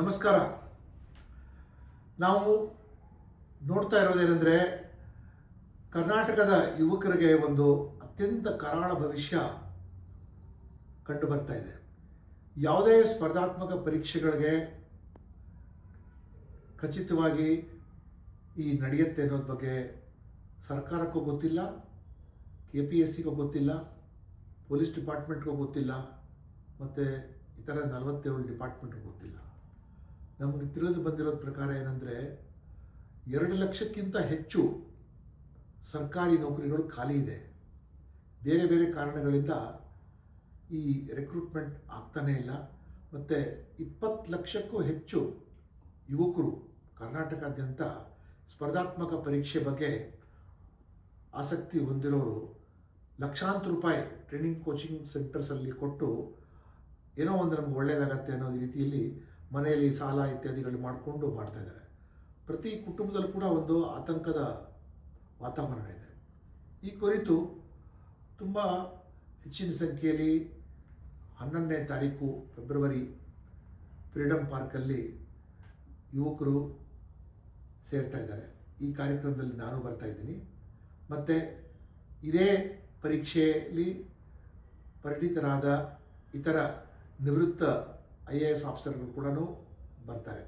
ನಮಸ್ಕಾರ. ನಾವು ನೋಡ್ತಾ ಇರೋದೇನೆಂದರೆ ಕರ್ನಾಟಕದ ಯುವಕರಿಗೆ ಒಂದು ಅತ್ಯಂತ ಕರಾಳ ಭವಿಷ್ಯ ಕಂಡು ಬರ್ತಾ ಇದೆ. ಯಾವುದೇ ಸ್ಪರ್ಧಾತ್ಮಕ ಪರೀಕ್ಷೆಗಳಿಗೆ ಖಚಿತವಾಗಿ ಈ ನಡೆಯುತ್ತೆ ಅನ್ನೋದ್ರ ಬಗ್ಗೆ ಸರ್ಕಾರಕ್ಕೂ ಗೊತ್ತಿಲ್ಲ ಕೆ ಪಿ ಎಸ್ ಸಿಗೂ ಗೊತ್ತಿಲ್ಲ, ಪೊಲೀಸ್ ಡಿಪಾರ್ಟ್ಮೆಂಟ್ಗೂ ಗೊತ್ತಿಲ್ಲ, ಮತ್ತು ಇತರ ನಲವತ್ತೇಳು ಡಿಪಾರ್ಟ್ಮೆಂಟ್ಗೂ ಗೊತ್ತಿಲ್ಲ. ನಮಗೆ ತಿಳಿದು ಬಂದಿರೋದ ಪ್ರಕಾರ ಏನಂದರೆ, ಎರಡು ಲಕ್ಷಕ್ಕಿಂತ ಹೆಚ್ಚು ಸರ್ಕಾರಿ ನೌಕರಿಗಳು ಖಾಲಿ ಇದೆ. ಬೇರೆ ಬೇರೆ ಕಾರಣಗಳಿಂದ ಈ ರೆಕ್ರೂಟ್ಮೆಂಟ್ ಆಗ್ತಾನೇ ಇಲ್ಲ. ಮತ್ತು ಇಪ್ಪತ್ತು ಲಕ್ಷಕ್ಕೂ ಹೆಚ್ಚು ಯುವಕರು ಕರ್ನಾಟಕಾದ್ಯಂತ ಸ್ಪರ್ಧಾತ್ಮಕ ಪರೀಕ್ಷೆ ಬಗ್ಗೆ ಆಸಕ್ತಿ ಹೊಂದಿರೋರು ಲಕ್ಷಾಂತರ ರೂಪಾಯಿ ಟ್ರೈನಿಂಗ್ ಕೋಚಿಂಗ್ ಸೆಂಟರ್ಸಲ್ಲಿ ಕೊಟ್ಟು ಏನೋ ಒಂದು ನಮ್ಗೆ ಒಳ್ಳೆಯದಾಗತ್ತೆ ಅನ್ನೋ ರೀತಿಯಲ್ಲಿ ಮನೆಯಲ್ಲಿ ಸಾಲ ಇತ್ಯಾದಿಗಳು ಮಾಡಿಕೊಂಡು ಮಾಡ್ತಾ ಇದ್ದಾರೆ. ಪ್ರತಿ ಕುಟುಂಬದಲ್ಲೂ ಕೂಡ ಒಂದು ಆತಂಕದ ವಾತಾವರಣ ಇದೆ. ಈ ಕುರಿತು ತುಂಬ ಹೆಚ್ಚಿನ ಸಂಖ್ಯೆಯಲ್ಲಿ ಹನ್ನೊಂದನೇ ತಾರೀಕು ಫೆಬ್ರವರಿ ಫ್ರೀಡಮ್ ಪಾರ್ಕಲ್ಲಿ ಯುವಕರು ಸೇರ್ತಾ ಇದ್ದಾರೆ. ಈ ಕಾರ್ಯಕ್ರಮದಲ್ಲಿ ನಾನು ಬರ್ತಾ ಇದ್ದೀನಿ. ಮತ್ತು ಇದೇ ಪರೀಕ್ಷೆಯಲ್ಲಿ ಪರಿಣಿತರಾದ ಇತರ ನಿವೃತ್ತ ಐ ಎ ಎಸ್ ಆಫೀಸರ್ಗಳು ಕೂಡ ಬರ್ತಾರೆ.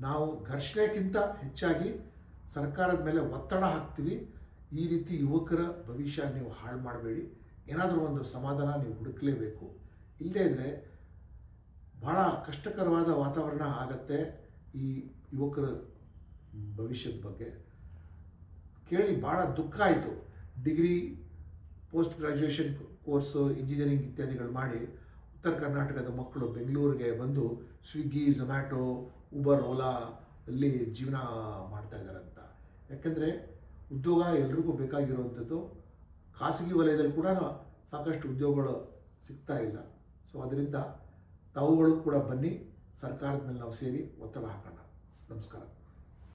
ನಾವು ಘರ್ಷಣೆಗಿಂತ ಹೆಚ್ಚಾಗಿ ಸರ್ಕಾರದ ಮೇಲೆ ಒತ್ತಡ ಹಾಕ್ತೀವಿ. ಈ ರೀತಿ ಯುವಕರ ಭವಿಷ್ಯ ನೀವು ಹಾಳು ಮಾಡಬೇಡಿ. ಏನಾದರೂ ಒಂದು ಸಮಾಧಾನ ನೀವು ಹುಡುಕಲೇಬೇಕು. ಇಲ್ಲದೇ ಇದ್ದರೆ ಭಾಳ ಕಷ್ಟಕರವಾದ ವಾತಾವರಣ ಆಗತ್ತೆ ಈ ಯುವಕರ ಭವಿಷ್ಯದ ಬಗ್ಗೆ. ಕೇಳಿ ಭಾಳ ದುಃಖ ಆಯಿತು. Degree, post graduation course, engineering ಇತ್ಯಾದಿಗಳು ಮಾಡಿ ಉತ್ತರ ಕರ್ನಾಟಕದ ಮಕ್ಕಳು ಬೆಂಗಳೂರಿಗೆ ಬಂದು ಸ್ವಿಗ್ಗಿ, ಝೊಮ್ಯಾಟೊ, ಉಬರ್, ಓಲಾ ಅಲ್ಲಿ ಜೀವನ ಮಾಡ್ತಾ ಅಂತ ಯಾಕೆಂದರೆ ಉದ್ಯೋಗ ಎಲ್ರಿಗೂ ಬೇಕಾಗಿರುವಂಥದ್ದು. ಖಾಸಗಿ ವಲಯದಲ್ಲಿ ಕೂಡ ಸಾಕಷ್ಟು ಉದ್ಯೋಗಗಳು ಸಿಗ್ತಾ ಇಲ್ಲ. ಸೊ ಅದರಿಂದ ತಾವುಗಳು ಕೂಡ ಬನ್ನಿ, ಸರ್ಕಾರದ ಮೇಲೆ ನಾವು ಸೇರಿ ಒತ್ತಡ ಹಾಕೋಣ. ನಮಸ್ಕಾರ.